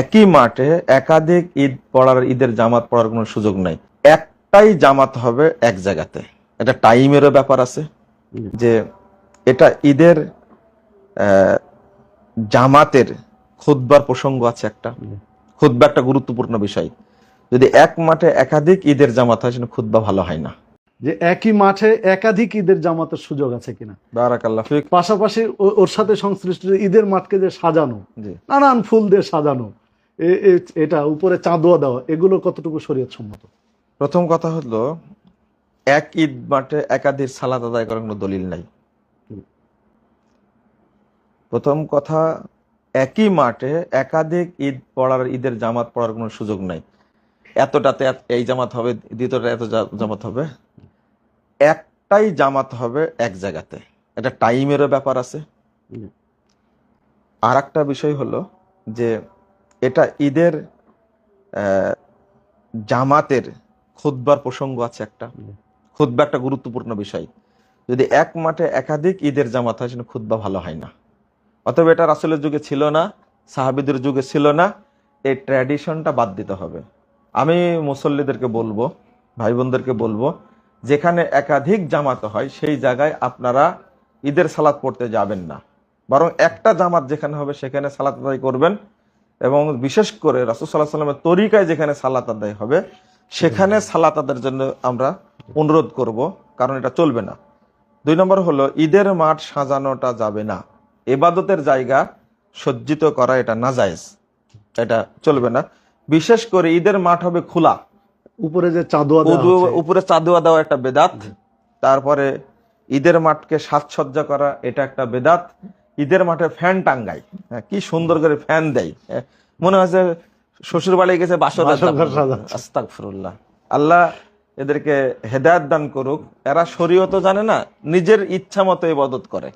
একই মাঠে একাধিক ঈদ পড়ার ঈদের জামাত পড়ার কোনো সুযোগ নাই। একটাই জামাত হবে এক জায়গাতে। এটা টাইমেরও ব্যাপার আছে যে এটা ঈদের জামাতের খুতবার প্রসঙ্গ আছে একটা। খুতবা একটা গুরুত্বপূর্ণ বিষয়। যদি এক মাঠে একাধিক ঈদের জামাত হয় সেটা খুতবা ভালো হয় না। যে একই মাঠে একাধিক ঈদের জামাতের সুযোগ আছে কিনা? বারাকাল্লাহ। পাশাপাশি ওর সাথে সংশ্লিষ্ট ঈদের মাঠকে যে সাজানো নানান ফুল দিয়ে সাজানো এটা উপরে চাঁদোয়া দেওয়া এগুলো কতটুকু শরীয়ত সম্মত প্রথম কথা হলো এক ঈদ মাঠে একাধিক সালাত আদায় করার কোনো দলিল নাই। প্রথম কথা একই মাঠে একাধিক ঈদ পড়ার ঈদের জামাত পড়ার কোনো সুযোগ নাই। এতটাতে এত- এই জামাত হবে দ্বিতীয়টা এত জামাত হবে। একটাই জামাত হবে এক জায়গাতে। এটা টাইমেরও ব্যাপার আছে। আর একটা বিষয় হলো যে এটা ঈদের জামাতের খুতবার প্রসঙ্গ আছে একটা। খুতবা একটা গুরুত্বপূর্ণ বিষয়। যদি এক মাঠে একাধিক ঈদের জামাত হয় সেটা খুতবা ভালো হয় না। অতএব এটা রাসুলের যুগে ছিল না, সাহাবিদের যুগে ছিল না, এই ট্র্যাডিশনটা বাদ দিতে হবে। আমি মুসল্লিদেরকে বলব ভাই বোনদেরকে বলব, যেখানে একাধিক জামাত হয়, সেই জায়গায় আপনারা ঈদের সালাত পড়তে যাবেন না। বরং একটা জামাত যেখানে হবে, সেখানে সালাত আদায় করবেন। এবং বিশেষ করে রাসুল সাল্লাহ সাল্লামের তরিকায় যেখানে সালাত আদায় হবে সেখানে সালাত আদায়ের জন্য আমরা অনুরোধ করব কারণ এটা চলবে না। দুই নম্বর হলো ঈদের মাঠ সাজানোটা যাবে না। এবাদতের জায়গা সজ্জিত করা এটা নাজায়েজ। এটা চলবে না। বিশেষ করে ঈদের মাঠ হবে খোলা। উপরে যে চাঁদোয়া উপরে চাঁদুয়া দেওয়া একটা বেদাত। তারপরে ঈদের মাঠকে সাজসজ্জা করা এটা একটা বেদাত। ঈদের মাঠে ফ্যান টাঙ্গাই হ্যাঁ, কি সুন্দর করে ফ্যান দেয়। হ্যাঁ, মনে হয় যে শ্বশুর বাড়ি গেছে বাসর আল্লাহ এদেরকে হেদায়ত দান করুক। এরা শরীয়ত জানে না নিজের ইচ্ছা মতো ইবাদত করে।